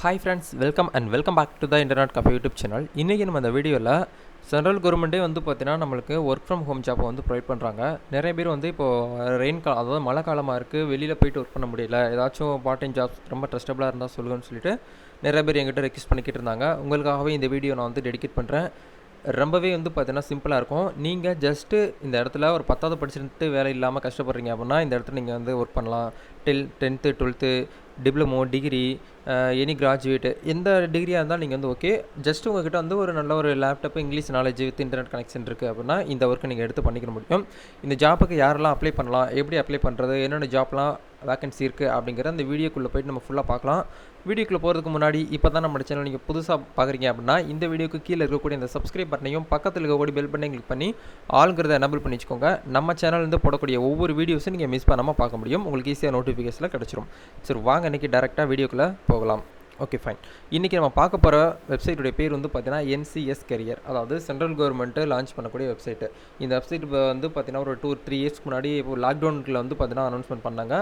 Hi friends welcome and welcome back to the internet cafe YouTube channel இன்றைக்கி நம்ம இந்த வீடியோவில் சென்ட்ரல் கவர்மெண்ட்டே வந்து பார்த்தீங்கன்னா நம்மளுக்கு ஒர்க் ஃப்ரம் ஹோம் ஜாப்பை வந்து ப்ரொவைட் பண்ணுறாங்க நிறைய பேர் வந்து இப்போது ரெயின் காலம் அதாவது மழை காலமாக இருக்குது வெளியில் போயிட்டு ஒர்க் பண்ண முடியல. ஏதாச்சும் பார்ட் டைம் ஜாப்ஸ் ரொம்ப ட்ரஸ்டபுளாக இருந்தால் சொல்லுங்கன்னு சொல்லிட்டு நிறைய பேர் எங்கிட்ட ரெக்வஸ்ட் பண்ணிக்கிட்டு இருந்தாங்க. உங்களுக்காகவே இந்த வீடியோ நான் வந்து டெடிகேட் பண்ணுறேன் ரொம்பவே வந்து பார்த்தீங்கன்னா சிம்பிளாக இருக்கும். நீங்கள் ஜஸ்ட்டு இந்த இடத்துல ஒரு பத்தாவது படிச்சுட்டு வேலை இல்லாமல் கஷ்டப்படுறீங்க அப்படின்னா இந்த இடத்துல நீங்கள் வந்து ஒர்க் பண்ணலாம். Till tenth twelfth diploma degree any graduate எந்த டிகிரியாக இருந்தாலும் நீங்கள் வந்து ஓகே ஜஸ்ட் உங்ககிட்ட வந்து ஒரு நல்ல ஒரு laptop English knowledge with internet connection இருக்குது அப்படின்னா இந்த ஒர்க்கை நீங்கள் எடுத்து பண்ணிக்க முடியும். இந்த ஜாப்புக்கு யாரெல்லாம் அப்ளை பண்ணலாம் எப்படி அப்ளை பண்ணுறது என்னென்ன ஜாப்லாம் வேக்கன்சி இருக்குது அப்படிங்கிற அந்த வீடியோக்குள்ளே போயிட்டு நம்ம ஃபுல்லாக பார்க்கலாம். வீடியோக்குள்ளே போகிறதுக்கு முன்னாடி இப்போ தான் நம்ம சேனல் நீங்கள் புதுசாக பார்க்குறீங்க அப்படின்னா இந்த வீடியோக்கு கீழே இருக்கக்கூடிய இந்த சப்ஸ்கிரைப் பட்டனையும் பக்கத்தில் இருக்கக்கூடிய பெல் பட்டனையும் கிளிக் பண்ணி ஆளுங்கிறத எனபிள் பண்ணி வச்சுக்கோங்க. நம்ம சேனல்லேருந்து போடக்கூடிய ஒவ்வொரு வீடியோஸும் நீங்கள் மிஸ் பண்ணாமல் பார்க்க முடியும். உங்களுக்கு ஈஸியாக நோட்டிஃபிகேஷனில் கிடச்சிரும். சரி வாங்க இன்றைக்கி டேரெக்டாக வீடியோக்குள்ளே போகலாம். ஓகே ஃபைன் இன்றைக்கி நம்ம பார்க்க போகிற வெப்சைட்டுடைய பேர் வந்து பார்த்தீங்கன்னா என்சிஎஸ் கரியர் அதாவது சென்ட்ரல் கவர்மெண்ட்டு லான்ச் பண்ணக்கூடிய வெப்சைட்டு இந்த வெப்சைட் வந்து பார்த்தீங்கன்னா ஒரு டூ த்ரீ இயர்ஸ்க்கு முன்னாடி இப்போ லாக்டவுனில் வந்து பார்த்தீங்கன்னா அனௌன்ஸ்மெண்ட் பண்ணாங்க.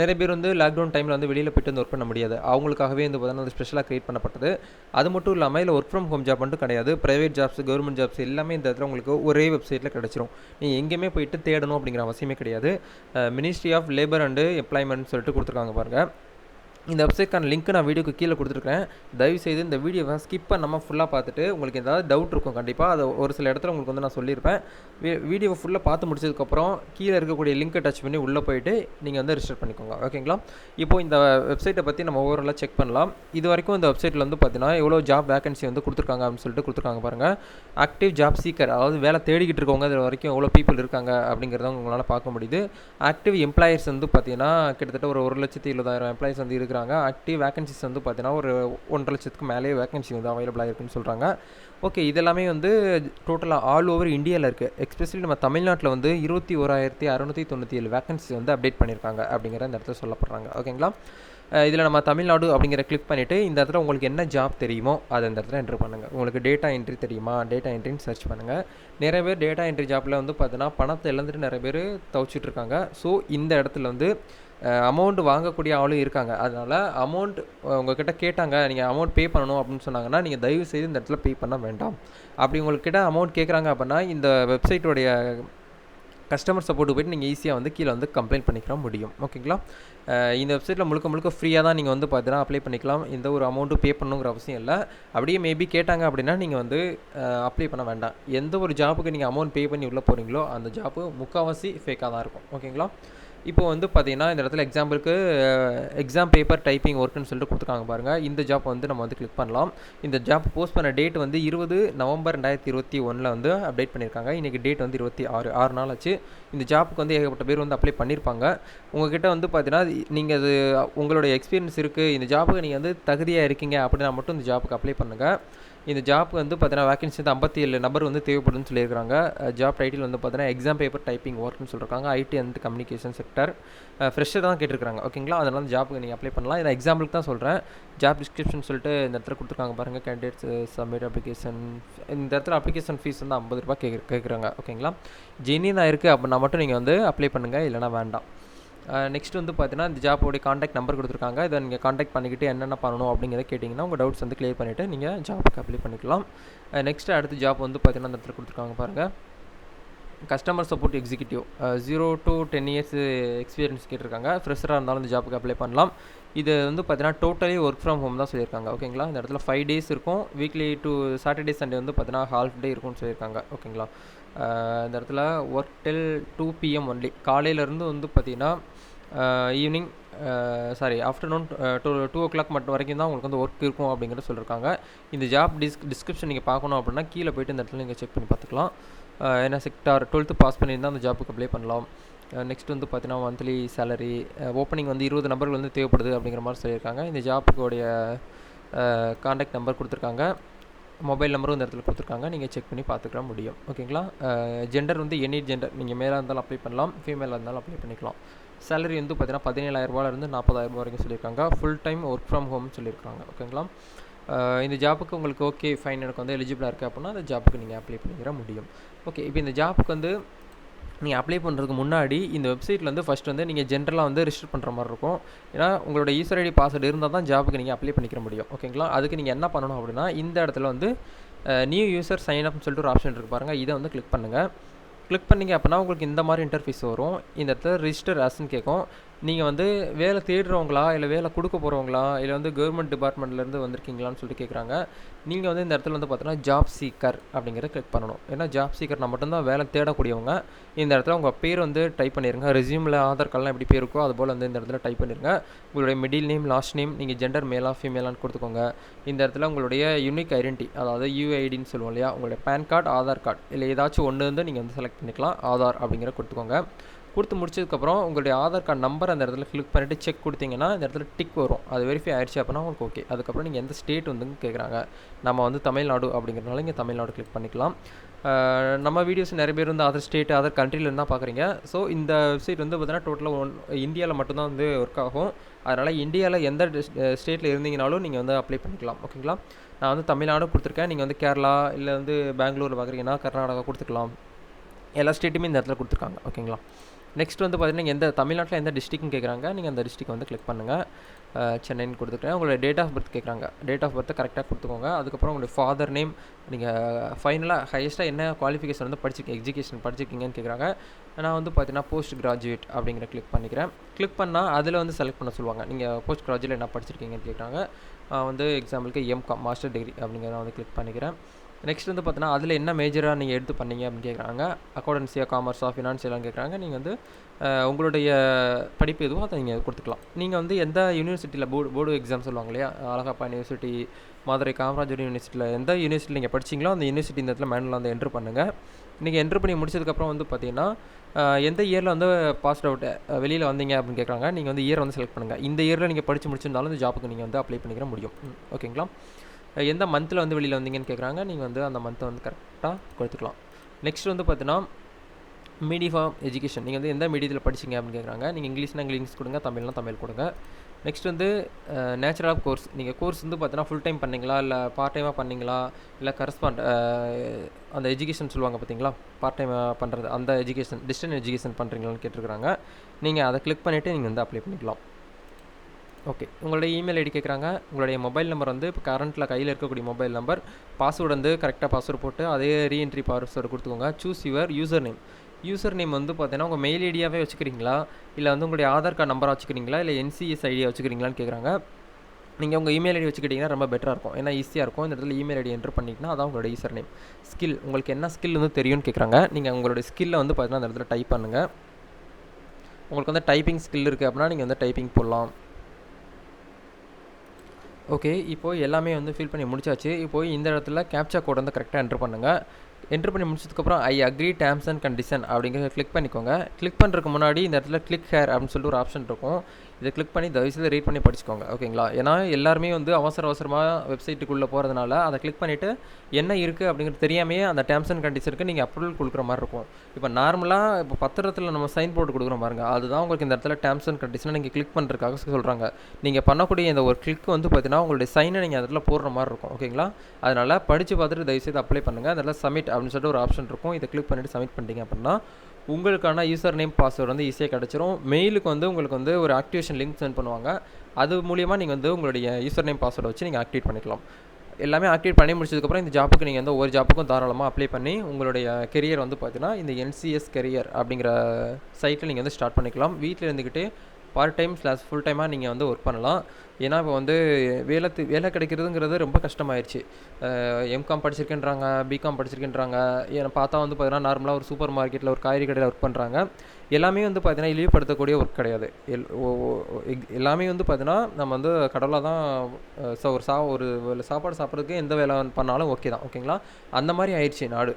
நிறைய பேர் வந்து லாக்டவுன் டைமில் வந்து வெளியில் போயிட்டு வந்து ஒர்க் பண்ண முடியாது. அவங்களுக்காகவே வந்து பார்த்தீங்கன்னா அது ஸ்பெஷலாக க்ரியேட் பண்ணப்பட்டது. அது மட்டும் இல்லாமல் இல்லை ஒர்க் ஃப்ரம் ஹோம் ஜாப் மட்டும் கிடையாது. ப்ரைவேட் ஜாப்ஸ் கவர்மெண்ட் ஜாப்ஸ் எல்லாமே இந்த இடத்துல உங்களுக்கு ஒரே வெப்சைட்டில் கிடச்சிரும். நீங்கள் எங்கேயுமே போயிட்டு தேடணும் அப்படிங்கிற அவசியமே கிடையாது. Ministry of labour and employment சொல்லிட்டு கொடுத்துருக்காங்க பாருங்கள் இந்த வெப்சைட்க்கான லிங்க் நான் வீடியோக்கு கீழே கொடுத்துருக்கேன் தயவுசெய்து இந்த வீடியோவை ஸ்கிப் பண்ணாமல் ஃபுல்லாக பார்த்துட்டு உங்களுக்கு ஏதாவது டவுட் இருக்கும் கண்டிப்பாக அதை ஒரு சில இடத்துல உங்களுக்கு வந்து நான் சொல்லியிருப்பேன். வீடியோவை ஃபுல்லாக பார்த்து முடிச்சதுக்கப்புறம் கீழே இருக்கக்கூடிய லிங்க்கை டச் பண்ணி உள்ளே போயிட்டு நீங்கள் வந்து ரிஜிஸ்டர் பண்ணிக்கோங்க. ஓகேங்களா இப்போ இந்த வெப்சைட்டை பற்றி நம்ம ஓவராலாக செக் பண்ணலாம். இது வரைக்கும் இந்த வெப்சைட்டில் வந்து பார்த்தீங்கன்னா எவ்வளோ ஜாப் வேகன்சி வந்து கொடுத்துருக்காங்க அப்படின்னு சொல்லிட்டு கொடுத்துருக்காங்க பாருங்கள் ஆக்டிவ் ஜாப் சீக்கர் அதாவது வேலை தேடிக்கிட்டு இருக்கவங்க இது வரைக்கும் எவ்வளோ பீப்புள் இருக்காங்க அப்படிங்கிறத உங்களால் பார்க்க முடியுது. ஆக்டிவ் எம்ப்ளாயர்ஸ் வந்து பார்த்தீங்கன்னா கிட்டத்தட்ட ஒரு ஒரு லட்சத்தி இருபதாயிரம் எம்ப்ளாயர்ஸ் வந்து இருக்கு இருக்கிறாங்க ஆக்டிவ் வேகன்சிஸ் வந்து பார்த்தீங்கன்னா ஒரு ஒன்றரை லட்சத்துக்கு மேலேயே வேகன்சி வந்து அவைலபிளாக இருக்குன்னு சொல்கிறாங்க ஓகே இதெல்லாமே வந்து டோட்டலாக ஆல் ஓவர் இந்தியாவில் இருக்குது எக்ஸ்பெஷலி நம்ம தமிழ்நாட்டில் வந்து இருபத்தி ஓராயிரத்தி அறநூற்றி தொண்ணூற்றி ஏழு வேகன்சி வந்து அப்டேட் பண்ணியிருக்காங்க அப்படிங்கிற இந்த இடத்துல சொல்லப்படுறாங்க. ஓகேங்களா இதில் நம்ம தமிழ்நாடு அப்படிங்கிற கிளிக் பண்ணிவிட்டு இந்த இடத்துல உங்களுக்கு என்ன ஜாப் தெரியுமோ அதை இந்த இடத்துல என்ட்ரு பண்ணுங்கள் உங்களுக்கு டேட்டா என்ட்ரி தெரியுமா? டேட்டா என்ட்ரின்னு சர்ச் பண்ணுங்கள் நிறைய பேர் டேட்டா என்ட்ரி ஜாப்பில் வந்து பார்த்தீங்கன்னா பணத்தை இழந்துட்டு நிறைய பேர் தவிச்சிட்ருக்காங்க ஸோ இந்த இடத்துல வந்து அமௌண்ட் வாங்கக்கூடிய ஆளும் இருக்காங்க. அதனால் அமௌண்ட் உங்ககிட்ட கேட்டாங்க நீங்கள் அமௌண்ட் பே பண்ணணும் அப்படின்னு சொன்னாங்கன்னா நீங்கள் தயவு செய்து இந்த இடத்துல பே பண்ண வேண்டாம். அப்படி உங்கள்கிட்ட அமௌண்ட் கேட்குறாங்க அப்படின்னா இந்த வெப்சைட்டுடைய கஸ்டமர் சப்போர்ட்டு போய்ட்டு நீங்கள் ஈஸியாக வந்து கீழே வந்து கம்ப்ளைண்ட் பண்ணிக்கிற முடியும். ஓகேங்களா இந்த வெப்சைட்டில் முழுக்க முழுக்க ஃப்ரீயாக தான் நீங்கள் வந்து பார்த்தீங்கன்னா அப்ளை பண்ணிக்கலாம். எந்த ஒரு அமௌண்ட்டும் பே பண்ணணுங்கிற அவசியம் இல்லை. அப்படியே மேபி கேட்டாங்க அப்படின்னா நீங்கள் வந்து அப்ளை பண்ண வேண்டாம். எந்த ஒரு ஜாப்புக்கு நீங்கள் அமௌண்ட் பே பண்ணி உள்ளே போகிறீங்களோ அந்த ஜாப்பு முக்கால்வாசி ஃபேக்காக தான் இருக்கும். ஓகேங்களா இப்போ வந்து பார்த்தீங்கன்னா இந்த இடத்துல எக்ஸாம்பிளுக்கு எக்ஸாம் பேப்பர் டைப்பிங் ஒர்க்குன்னு சொல்லிட்டு கொடுத்துருக்காங்க பாருங்கள் இந்த ஜாப் வந்து நம்ம வந்து கிளிக் பண்ணலாம். இந்த ஜாப் போஸ்ட் பண்ண டேட் வந்து இருபது நவம்பர் ரெண்டாயிரத்தி இருபத்தி ஒன்றில் வந்து அப்டேட் பண்ணியிருக்காங்க இன்றைக்கி டேட் வந்து இருபத்தி ஆறு ஆறு நாள் ஆச்சு. இந்த ஜாப்புக்கு வந்து ஏகப்பட்ட பேர் வந்து அப்ளை பண்ணியிருப்பாங்க உங்ககிட்ட வந்து பார்த்தீங்கன்னா நீங்கள் அது உங்களுடைய எக்ஸ்பீரியன்ஸ் இருக்குது இந்த ஜாப்புக்கு நீங்கள் வந்து தகுதியாக இருக்கீங்க அப்படின்னா மட்டும் இந்த ஜாப்புக்கு அப்ளை பண்ணுங்கள் இந்த ஜாப் வந்து பார்த்தீங்கன்னா வேகன்சி வந்து ஐம்பத்தி ஏழு நம்பர் வந்து தேவைப்படுதுன்னு சொல்லியிருக்காங்க ஜாப் டைட்டில் வந்து பார்த்தீங்கன்னா எக்ஸாம் பேப்பர் டைப்பிங் ஒர்க்னு சொல்லியிருக்காங்க IT and communication sector fresher தான் கேட்டிருக்காங்க ஓகேங்களா அதனால் ஜாப்புக்கு நீங்கள் அப்ளை பண்ணலாம். இதை எக்ஸாம்பிளுக்கு தான் சொல்கிறேன் ஜாப் டிஸ்கிரிப்ஷன் சொல்லிட்டு இந்த இடத்துல கொடுத்துருக்காங்க பாருங்கள் கேண்டிடேட்ஸ் சப்மிட் அப்ளிகேஷன் இந்த இடத்துல அப்ளிகேஷன் ஃபீஸ் வந்து ஐம்பது ரூபா கேட்கு கேட்குறாங்க ஓகேங்களா ஜெனியனாக இருக்குது அப்படின்னா மட்டும் நீங்கள் வந்து அப்ளை பண்ணுங்கள் இல்லைனா வேண்டாம். நெக்ஸ்ட் வந்து பார்த்தீங்கன்னா இந்த ஜாப்போடைய காண்டாக்ட் நம்பர் கொடுத்துருக்காங்க. இதை நீங்கள் காண்டாக்ட் பண்ணிக்கிட்டு என்னென்ன பண்ணணும் அப்படிங்கிறத கேட்டிங்கன்னா உங்கள் டவுட்ஸ் வந்து கிளியர் பண்ணிவிட்டு நீங்கள் ஜாப்புக்கு அப்ளை பண்ணிக்கலாம். நெக்ஸ்ட் அடுத்த ஜாப் வந்து பார்த்தீங்கன்னா அந்த இடத்துல கொடுத்துருக்காங்க பாருங்கள் customer support executive zero to ten years experience கேட்டிருக்காங்க. ஃப்ரெஷராக இருந்தாலும் இந்த ஜாப்புக்கு அப்ளை பண்ணலாம். இது வந்து பார்த்தீங்கன்னா டோட்டலி ஒர்க் ஃப்ரம் ஹோம் தான் சொல்லியிருக்காங்க. ஓகேங்களா இந்த இடத்துல ஃபைவ் டேஸ் இருக்கும். வீக்லி டூ சாட்டர்டே சண்டே வந்து பார்த்தீங்கன்னா ஹால்ஃப் டே இருக்கும்னு சொல்லியிருக்காங்க. ஓகேங்களா இந்த இடத்துல work till two PM only காலையிலேருந்து வந்து பார்த்திங்கன்னா evening sorry afternoon two two o'clock மட்டும் வரைக்கும் தான் உங்களுக்கு வந்து ஒர்க் இருக்கும் அப்படிங்கிறத சொல்லியிருக்காங்க. இந்த ஜாப் டிஸ் டிஸ்கிரிப்ஷன் நீங்கள் பார்க்கணும் அப்படின்னா கீழே போய்ட்டு இந்த இடத்துல நீங்கள் செக் பண்ணி பார்த்துக்கலாம். என்ன செக்டார் டுவெல்த்து பாஸ் பண்ணியிருந்தால் அந்த ஜாப்புக்கு அப்ளை பண்ணலாம். நெக்ஸ்ட் வந்து பார்த்தீங்கன்னா மந்த்லி சேலரி ஓப்பனிங் வந்து இருபது நம்பர்கள் வந்து தேவைப்படுது அப்படிங்கிற மாதிரி சொல்லியிருக்காங்க. இந்த ஜாப்புக்குடைய காண்டாக்ட் நம்பர் கொடுத்துருக்காங்க. மொபைல் நம்பரும் இந்த இடத்துல கொடுத்துருக்காங்க. நீங்கள் செக் பண்ணி பார்த்துக்கிற முடியும். ஓகேங்களா ஜெண்டர் வந்து எனி ஜெண்டர் நீங்கள் மேலாக இருந்தாலும் அப்ளை பண்ணலாம். ஃபீமேலாக இருந்தாலும் அப்ளை பண்ணிக்கலாம். சேலரி வந்து பார்த்தீங்கன்னா பதினேழாயிரரூபாலேருந்து நாற்பதாயிரரூபா வரைக்கும் சொல்லியிருக்காங்க. ஃபுல் டைம் ஒர்க் ஃப்ரம் ஹோம்னு சொல்லியிருக்காங்க. ஓகேங்களா இந்த ஜாப்புக்கு உங்களுக்கு ஓகே ஃபைன் எனக்கு வந்து எலிஜிபிளாக இருக்குது அப்படின்னா அந்த ஜாப்புக்கு நீங்கள் அப்ளை பண்ணிக்கிற முடியும். ஓகே இப்போ இந்த ஜாப்புக்கு வந்து நீங்கள் அப்ளை பண்ணுறதுக்கு முன்னாடி இந்த வெப்சைட்டில் வந்து ஃபஸ்ட் வந்து நீங்கள் ஜென்ரலாக வந்து ரிஜிஸ்டர் பண்ணுற மாதிரி இருக்கும். ஏன்னா உங்களோட யூசர் ஐடி பாஸ்வேர்டு இருந்தால் தான் ஜாபுக்கு நீங்கள் அப்ளை பண்ணிக்கிற முடியும். ஓகேங்களா அதுக்கு நீங்கள் என்ன பண்ணணும் அப்படின்னா இந்த இடத்துல வந்து நியூ யூசர் சைன் அப்னு சொல்லிட்டு ஒரு ஆப்ஷன் இருக்குது பாருங்கள் இதை வந்து கிளிக் பண்ணுங்கள் கிளிக் பண்ணிங்க அப்படின்னா உங்களுக்கு இந்த மாதிரி இன்டர்ஃபீஸ் வரும். இந்த இடத்துல ரிஜிஸ்டர் ஆஸ்ன்னு கேட்கும். நீங்கள் வந்து வேலை தேடுறவங்களா இல்லை வேலை கொடுக்க போகிறவங்களா இல்லை வந்து கவர்மெண்ட் டிபார்ட்மெண்ட்லேருந்து வந்திருக்கீங்களான்னு சொல்லிட்டு கேட்குறாங்க நீங்கள் வந்து இந்த இடத்துல வந்து பார்த்தீங்கன்னா ஜாப் சீக்கர் அப்படிங்கிறத கிளிக் பண்ணணும். ஏன்னா ஜாப் சீக்கர்னா மட்டும்தான் வேலை தேடக்கூடியவங்க. இந்த இடத்துல உங்கள் பேர் வந்து டைப் பண்ணிடுங்க ரெசியூமில் ஆதார் கார்டெலாம் எப்படி பேர் இருக்கோ அது போல் வந்து இந்த இடத்துல டைப் பண்ணிடுங்க உங்களுடைய மிடில் நேம் லாஸ்ட் நேம் நீங்கள் ஜெண்டர் மேலா ஃபீமேலான்னு கொடுத்துக்கோங்க. இந்த இடத்துல உங்களுடைய யூனிக் ஐடென்டி அதாவது யூஐடின்னு சொல்லுவோம் இல்லையா உங்களுடைய பேன் கார்டு ஆதார் கார்டு இல்லை ஏதாச்சும் ஒன்று வந்து நீங்கள் வந்து செலக்ட் பண்ணிக்கலாம். ஆதார் அப்படிங்கிற கொடுத்துக்கோங்க. கொடுத்து முடிச்சதுக்கப்புறம் உங்களுடைய ஆதார் கார்டு நம்பர் அந்த இடத்துல கிளிக் பண்ணிவிட்டு செக் கொடுத்தீங்கன்னா இந்த இடத்துல டிக் வரும். அது வெரிஃபை ஆயிடுச்சு அப்படின்னா உங்களுக்கு ஓகே அதுக்கப்புறம் நீங்கள் எந்த ஸ்டேட் வந்து கேட்குறாங்க நம்ம வந்து தமிழ்நாடு அப்படிங்கிறனால இங்கே தமிழ்நாடு கிளிக் பண்ணிக்கலாம். நம்ம வீடியோஸ் நிறைய பேர் வந்து அதர் ஸ்டேட் அதர் கண்ட்ரியில் இருந்தால் பார்க்குறீங்க ஸோ இந்த வெப்சைட் வந்து பார்த்தீங்கன்னா டோட்டலாக ஒன் இந்தியாவில் மட்டும்தான் வந்து ஒர்க் ஆகும். அதனால் இந்தியாவில் எந்த ஸ்டேட்டில் இருந்தீங்கனாலும் நீங்கள் வந்து அப்ளை பண்ணிக்கலாம். ஓகேங்களா நான் வந்து தமிழ்நாடு கொடுத்துருக்கேன். நீங்கள் வந்து கேரளா இல்லை வந்து பெங்களூர் பார்க்குறீங்கன்னா கர்நாடகா கொடுத்துக்கலாம். எல்லா ஸ்டேட்டுமே இந்த இடத்துல கொடுத்துருக்காங்க. ஓகேங்களா நெக்ஸ்ட் வந்து பார்த்தீங்கன்னா எந்த தமிழ்நாட்டில் எந்த டிஸ்ட்ரிக்ட்னு கேட்குறாங்க. நீங்கள் அந்த டிஸ்ட்ரிக் வந்து கிளிக் பண்ணுங்கள் சென்னைன்னு கொடுத்துருக்கேன் உங்களோட டேட் ஆஃப் பர்த் கேட்குறாங்க. டேட் ஆஃப் பர்த்தை கரெக்டாக கொடுத்துக்கோங்க. அதுக்கப்புறம் உங்களுடைய ஃபாதர் நேம் நீங்கள் ஃபைனலாக ஹையஸ்ட்டாக என்ன குவாலிஃபிகேஷன் வந்து படிச்சிருக்கீங்க எஜுகேஷன் படிச்சிருக்கீங்கன்னு கேட்குறாங்க. நான் வந்து பார்த்தீங்கன்னா போஸ்ட் கிராஜுவேட் அப்படிங்கிற கிளிக் பண்ணிக்கிறேன். கிளிக் பண்ணால் அதில் வந்து செலக்ட் பண்ண சொல்லுவாங்க. நீங்கள் போஸ்ட் கிராஜுவேட் என்ன படிச்சிருக்கீங்கன்னு கேட்குறாங்க. வந்து எக்ஸாம்பிளுக்கு எம்காம் மாஸ்டர் டிகிரி அப்படிங்கிறத வந்து கிளிக் பண்ணிக்கிறேன். நெக்ஸ்ட் வந்து பார்த்தீங்கன்னா அதில் என்ன மேஜராக நீங்கள் எடுத்து பண்ணீங்க அப்படின்னு கேட்குறாங்க அக்கௌண்டன்சியாக காமர்ஸாக ஃபினான்ஷியலான்னு கேட்குறாங்க நீங்கள் வந்து உங்களுடைய படிப்பு எதுவோ அதை நீங்கள் கொடுத்துக்கலாம். நீங்கள் வந்து எந்த யூனிவர்சிட்டியில் போர்டு போர்டு எக்ஸாம் சொல்லுவாங்க இல்லையா? அழகப்பா யூனிவர்சிட்டி மதுரை காமராஜர் யூனிவர்சிட்டியில் எந்த யூனிவர்சிட்டியில் நீங்கள் படிச்சிங்களோ அந்த யூனிவர்சிட்டி இந்த இடத்துல மேனில் வந்து என்ட்ரு பண்ணுங்கள் நீங்கள் என்ட்ரு பண்ணி முடிச்சதுக்கப்புறம் வந்து பார்த்தீங்கன்னா எந்த இயரில் வந்து பாஸ்ட் அவுட் வெளியில் வந்தீங்க அப்படின்னு கேட்குறாங்க நீங்கள் வந்து இயர் வந்து செலக்ட் பண்ணுங்கள் இந்த இயரில் நீங்கள் படித்து முடிச்சிருந்தாலும் இந்த ஜாப்புக்கு நீங்கள் வந்து அப்ளை பண்ணிக்கிற முடியும். ஓகேங்களா? எந்த மந்தில் வந்து வெளியில் வந்தீங்கன்னு கேட்குறாங்க நீங்கள் வந்து அந்த மந்த்தை வந்து கரெக்டாக கொடுத்துக்கலாம். நெக்ஸ்ட் வந்து பார்த்தீங்கன்னா மீடியம் எஜுகேஷன். நீங்கள் வந்து எந்த மீடியத்தில் படிச்சிங்க அப்படின்னு கேட்குறாங்க நீங்கள் இங்கிலீஷ்னா இங்கிலீஷ் கொடுங்க தமிழ்னா தமிழ் கொடுங்க. நெக்ஸ்ட் வந்து நேச்சுரல் ஆஃப் கோர்ஸ் நீங்கள் கோர்ஸ் வந்து பார்த்தீங்கன்னா ஃபுல் டைம் பண்ணீங்களா? இல்லை பார்ட் டைமாக பண்ணீங்களா? இல்லை கரஸ்பாண்ட் அந்த எஜுகேஷன் சொல்லுவாங்க பார்த்தீங்களா பார்ட் டைம் பண்ணுறது அந்த எஜுகேஷன் டிஸ்டன்ஸ் எஜுகேஷன் பண்ணுறீங்களான்னு கேட்டிருக்கிறாங்க. நீங்கள் அதை கிளிக் பண்ணிவிட்டு நீங்கள் வந்து அப்ளை பண்ணிக்கலாம். ஓகே உங்களுடைய இமெயில் ஐடி கேட்குறாங்க உங்களுடைய மொபைல் நம்பர் வந்து இப்போ கரண்ட்டில் கையில் இருக்கக்கூடிய மொபைல் நம்பர் பாஸ்வேர்டு வந்து கரெக்டாக பாஸ்வேர்டு போட்டு அதே ரீஎன்ட்ரி பாஸ்வேர்டு கொடுத்துக்கோங்க. Choose your user name user name வந்து பார்த்தீங்கன்னா உங்கள் மெயில் ஐடியாவே வச்சுக்கிறீங்களா? இல்லை வந்து உங்களுடைய ஆதார் கார்டு நம்பராக வச்சுக்கிறீங்களா? இல்லை என்சிஎஸ் ஐடியா வச்சுக்கிறீங்களான்னு கேட்குறாங்க நீங்கள் உங்கள் இமெயில் ஐடி வச்சுக்கிட்டிங்கன்னா ரொம்ப பெட்டராக இருக்கும். ஏன்னா ஈஸியாக இருக்கும். இந்த இடத்துல இமெயில் ஐடி என்ட்ரு பண்ணிங்கன்னா அதான் உங்களோட யூசர் நேம் ஸ்கில் உங்களுக்கு என்ன ஸ்கில் வந்து தெரியும்னு கேட்குறாங்க நீங்கள் உங்களோட ஸ்கில்லை வந்து பார்த்தீங்கன்னா அந்த இடத்துல டைப் பண்ணுங்கள் உங்களுக்கு வந்து டைப்பிங் ஸ்கில் இருக்குது அப்படின்னா நீங்கள் வந்து டைப்பிங் போடலாம். ஓகே இப்போது எல்லாமே வந்து ஃபில் பண்ணி முடிச்சாச்சு. இப்போது இந்த இடத்துல கேப்சா கோட் வந்து கரெக்டாக என்ட்ரு பண்ணுங்கள் என்ட்ரு பண்ணி முடிச்சதுக்கப்புறம் I agree terms and condition அப்படிங்கிறத கிளிக் பண்ணிக்கோங்க. கிளிக் பண்ணுறதுக்கு முன்னாடி இந்த இடத்துல கிளிக் ஹேர் அப்படின்னு சொல்லிட்டு ஒரு ஆப்ஷன் இருக்கும். இதை கிளிக் பண்ணி தயவுசெய்து ரீட் பண்ணி படிச்சுக்கோங்க. ஓகேங்களா ஏன்னா எல்லாருமே வந்து அவசர அவசரமாக வெப்சைட்டுக்குள்ளே போகிறதுனால அதை கிளிக் பண்ணிவிட்டு என்ன இருக்குது அப்படிங்கிறது தெரியாமையே அந்த டேர்ம்ஸ் அண்ட் கண்டிஷனுக்கு நீங்கள் அப்ரூவல் கொடுக்குற மாதிரி இருக்கும். இப்போ நார்மலாக இப்போ பத்திரத்தில் நம்ம சைன் போர்டு கொடுக்குறோம் பாருங்க. அதுதான் உங்களுக்கு இந்த இடத்துல டேர்ம்ஸ் அண்ட் கண்டிஷனை நீங்கள் கிளிக் பண்ணுறதுக்காக சொல்கிறாங்க நீங்கள் பண்ணக்கூடிய இந்த ஒரு கிளிக் வந்து பார்த்தீங்கன்னா உங்களுடைய சைனை நீங்கள் அந்த இடத்துல போடுற மாதிரி இருக்கும். ஓகேங்களா அதனால் படித்து பார்த்துட்டு தயவுசெய்து அப்ளை பண்ணுங்கள் அந்த சப்மிட் அப்படின்னு சொல்லிட்டு ஒரு ஆப்ஷன் இருக்கும். இதை கிளிக் பண்ணிவிட்டு சப்மிட் பண்ணிட்டீங்க அப்படின்னா உங்களுக்கான யூசர் நேம் பாஸ்வேர்டு வந்து ஈஸியாக கிடச்சிரும். மெயிலுக்கு வந்து உங்களுக்கு வந்து ஒரு ஆக்டிவேஷன் லிங்க் சென்ட் பண்ணுவாங்க. அது மூலியமாக நீங்கள் வந்து உங்களுடைய யூசர் நேம் பாஸ்வேர்டை வச்சு நீங்கள் ஆக்டிவேட் பண்ணிக்கலாம். எல்லாமே ஆக்டிவேட் பண்ணி முடிச்சதுக்கப்புறம் இந்த ஜாப்புக்கு நீங்கள் வந்து ஒவ்வொரு ஜாப்புக்கும் தாராளமாக அப்ளை பண்ணி உங்களுடைய கெரியர் வந்து பார்த்தீங்கன்னா இந்த என்சிஎஸ் கெரியர் அப்படிங்கிற சைட்டில் நீங்கள் வந்து ஸ்டார்ட் பண்ணிக்கலாம். வீட்டில் இருந்துக்கிட்டே பார்ட் டைம் ஸ்லாஸ் ஃபுல் டைமாக நீங்கள் வந்து ஒர்க் பண்ணலாம். ஏன்னா இப்போ வந்து வேலை வேலை கிடைக்கிறதுங்கிறது ரொம்ப கஷ்டமாயிருச்சு. M Com படிச்சிருக்கேன்றாங்க BCom படிச்சிருக்கேன்றாங்க. ஏன்னா பார்த்தா வந்து பார்த்தீங்கன்னா நார்மலாக ஒரு சூப்பர் மார்க்கெட்டில் ஒரு காய்கறி கடையில் ஒர்க் பண்ணுறாங்க எல்லாமே வந்து பார்த்தீங்கன்னா இழிவுபடுத்தக்கூடிய ஒர்க் கிடையாது. எல் எல்லாமே வந்து பார்த்தீங்கன்னா நம்ம வந்து கடவுளாக தான் அஹ், ஒரு சா ஒரு சாப்பாடு சாப்பிட்றதுக்கு எந்த வேலை பண்ணாலும் ஓகே தான் ஓகேங்களா அந்த மாதிரி ஆயிடுச்சு நாடு.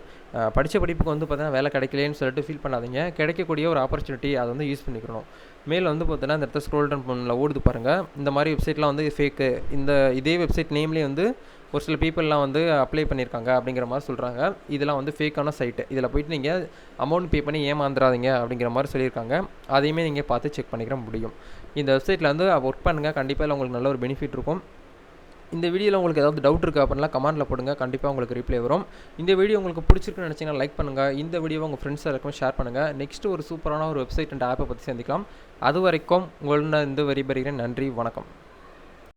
படித்த படிப்புக்கு வந்து பார்த்தீங்கன்னா வேலை கிடைக்கலேன்னு சொல்லிட்டு ஃபீல் பண்ணாதீங்க. கிடைக்கக்கூடிய ஒரு ஆப்பர்ச்சுனிட்டி அதை வந்து யூஸ் பண்ணிக்கணும். மேலே வந்து பார்த்தீங்கன்னா இந்த இடத்துல ஸ்க்ரோல் டவுன் பண்ணல ஓடுது பாருங்கள் இந்த மாதிரி வெப்சைட்லாம் வந்து ஃபேக்கு இந்த இதே வெப்சைட் நேம்லேயே வந்து ஒரு சில பீப்புளெலாம் வந்து அப்ளை பண்ணியிருக்காங்க அப்படிங்கிற மாதிரி சொல்கிறாங்க இதெல்லாம் வந்து ஃபேக்கான சைட்டு இதில் போயிட்டு நீங்கள் அமௌண்ட் பே பண்ணி ஏமாந்துடாதீங்க அப்படிங்கிற மாதிரி சொல்லியிருக்காங்க. அதையுமே நீங்கள் பார்த்து செக் பண்ணிக்கிற முடியும். இந்த வெப்சைட்டில் வந்து ஒர்க் பண்ணுங்கள் கண்டிப்பாக இதில் உங்களுக்கு நல்ல ஒரு பெனிஃபிட் இருக்கும். இந்த வீடியோவில் உங்களுக்கு ஏதாவது டவுட் இருக்குது அப்படின்னா கமெண்ட்டில் போடுங்க. கண்டிப்பாக உங்களுக்கு ரிப்ளை வரும். இந்த வீடியோ உங்களுக்கு பிடிச்சிருக்குன்னு நினச்சிங்கன்னா லைக் பண்ணுங்கள் இந்த வீடியோவை உங்கள் ஃப்ரெண்ட்ஸ் எல்லாருக்கும் ஷேர் பண்ணுங்கள் நெக்ஸ்ட் ஒரு சூப்பரான ஒரு வெப்சைட் அண்ட் ஆப்பை பற்றி சந்திக்கலாம். அது வரைக்கும் உங்களுடன் இந்த வரி பெறுகிறேன் நன்றி. வணக்கம்.